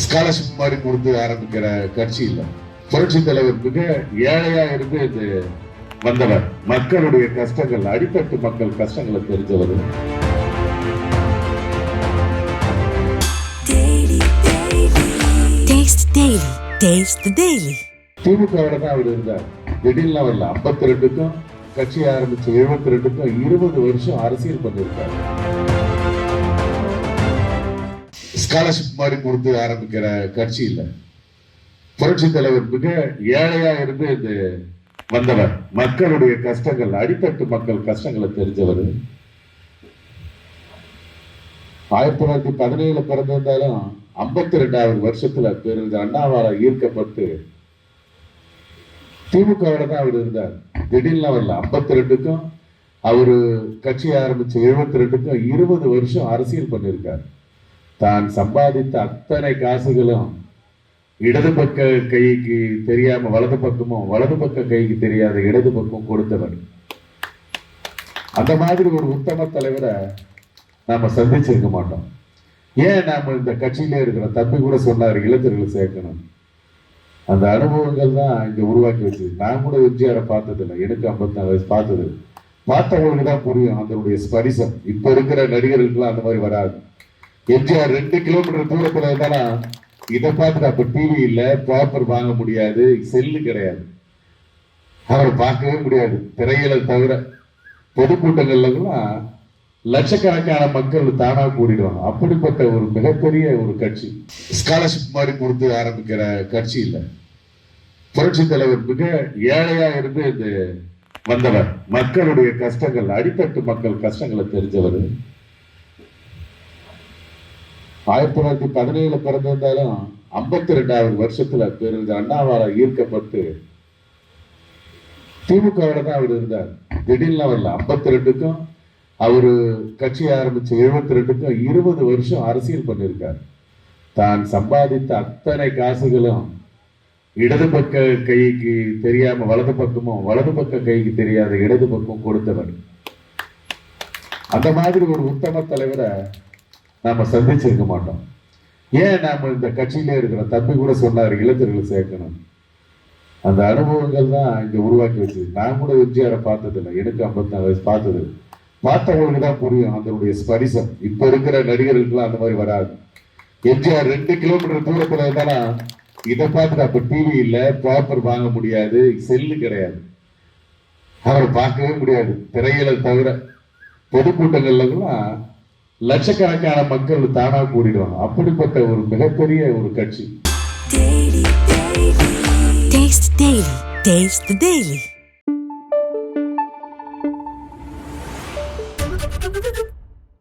Scholarship மாதிரி கொடுத்து ஆரம்பிக்கிற கட்சி இல்லை. புரட்சி தலைவர் மிக ஏழையா இருந்து இது வந்தவர். மக்களுடைய கஷ்டங்கள் அடித்தட்டு மக்கள் கஷ்டங்களை தெரிஞ்சவர். திமுகவோட தான் அவர் இருந்தார். திடீர்னு வரல ஐம்பத்தி ரெண்டுக்கும் கட்சி ஆரம்பிச்ச எழுபத்தி ரெண்டுக்கும் இருபது வருஷம் அரசியல் பண்ணியிருக்காரு. ஸ்காலர்ஷிப் மாதிரி கொடுத்து ஆரம்பிக்கிற கட்சி இல்லை. புரட்சி தலைவர் மிக ஏழையா இருந்து இந்த வந்தவர். மக்களுடைய கஷ்டங்கள் அடித்தட்டு மக்கள் கஷ்டங்களை தெரிஞ்சவர். ஆயிரத்தி தொள்ளாயிரத்தி பதினேழுல பிறந்திருந்தாலும் ஐம்பத்தி ரெண்டாவது வருஷத்துல பேருந்து அண்ணாவால ஈர்க்கப்பட்டு திமுகவோட தான் அவர் இருந்தார். திடீர்னு வரல ஐம்பத்தி ரெண்டுக்கும் அவரு கட்சி ஆரம்பிச்ச எழுபத்தி ரெண்டுக்கும் இருபது வருஷம் அரசியல் பண்ணியிருக்காரு. தான் சம்பாதித்த அத்தனை காசுகளும் இடது பக்க கைக்கு தெரியாம வலது பக்கமும் வலது பக்க கைக்கு தெரியாத இடது பக்கம் கொடுத்தவர் அந்த மாதிரி ஒரு உத்தம தலைவரை நாம சந்திச்சிருக்க மாட்டோம். ஏன் நாம இந்த கட்சியிலே இருக்கிற தம்பி கூட சொன்னார் இளைஞர்களை சேர்க்கணும். அந்த அனுபவங்கள் தான் இங்க உருவாக்கி வச்சு. நான் கூட எம்ஜிஆரை பார்த்ததில்லை எனக்கு ஐம்பத்தி வயசு பார்த்தது. பார்த்தவங்களுக்கு தான் புரியும் அதனுடைய ஸ்பரிசம். இப்ப இருக்கிற நடிகர்களுக்குலாம் அந்த மாதிரி வராது. எம்ஜிஆர் ரெண்டு கிலோமீட்டர் தூரத்துல இருந்தானா? இதை பார்த்துட்டு அப்ப டிவி இல்ல பேப்பர் வாங்க முடியாது செல்லு கிடையாது. அவரை பார்க்கவே முடியாது திரையில தவிர. பொதுக்கூட்டங்கள்லாம் லட்சக்கணக்கான மக்கள் தானா கூடிடுவாங்க. அப்படிப்பட்ட ஒரு மிகப்பெரிய ஒரு கட்சி. ஸ்காலர்ஷிப் மாதிரி கொடுத்து ஆரம்பிக்கிற கட்சி இல்லை. புரட்சி தலைவர் மிக ஏழையா இருந்து இது வந்தவர். மக்களுடைய கஷ்டங்கள் அடித்தட்டு மக்கள் கஷ்டங்களை தெரிஞ்சவர். ஆயிரத்தி தொள்ளாயிரத்தி பதினேழுல பிறந்திருந்தாலும் ஐம்பத்தி ரெண்டாவது வருஷத்துல பேருந்து அண்ணாவால ஈர்க்கப்பட்டு திமுகவோட தான் அவர் இருந்தார். திடீர்னு வரல ஐம்பத்தி ரெண்டுக்கும் அவரு கட்சி ஆரம்பிச்ச எழுபத்தி ரெண்டுக்கும் இருபது வருஷம் அரசியல் பண்ணியிருக்கார். தான் சம்பாதித்த அத்தனை காசுகளும் இடது பக்க கைக்கு தெரியாம வலது பக்கமும் வலது பக்க கைக்கு தெரியாத இடது பக்கம் கொடுத்தவர். அந்த மாதிரி ஒரு உத்தம தலைவரை நாம் சந்திச்சிருக்க மாட்டோம். ஏன் நாம் இந்த கட்சியிலே இருக்கிற தம்பி கூட சொன்னார் இளைஞர்களை சேர்க்கணும் அந்த அனுபவங்கள் தான் இங்கே உருவாக்கி வச்சு நான் கூட எம்ஜிஆரை பார்த்ததில்லை. எனக்கு ஐம்பத்தி நாலு வயசு பார்த்தது பார்த்தவங்களுக்கு தான் புரியும் அதனுடைய ஸ்பரிசம். இப்போ இருக்கிற நடிகர்களுக்குலாம் அந்த மாதிரி வராது. எம்ஜிஆர் ரெண்டு கிலோமீட்டர் தூரத்தில் இருந்தாலும் இதை பார்த்துட்டு அப்போ டிவி இல்லை பேப்பர் வாங்க முடியாது செல்லு கிடையாது. அவரை பார்க்கவே முடியாது. திரையில தவிர பொதுக்கூட்டங்கள்லாம் லட்சக்கணக்கான மக்கள் தானா கூடிடுவாங்க. அப்படிப்பட்ட ஒரு மிகப்பெரிய ஒரு கட்சி. டெய்லி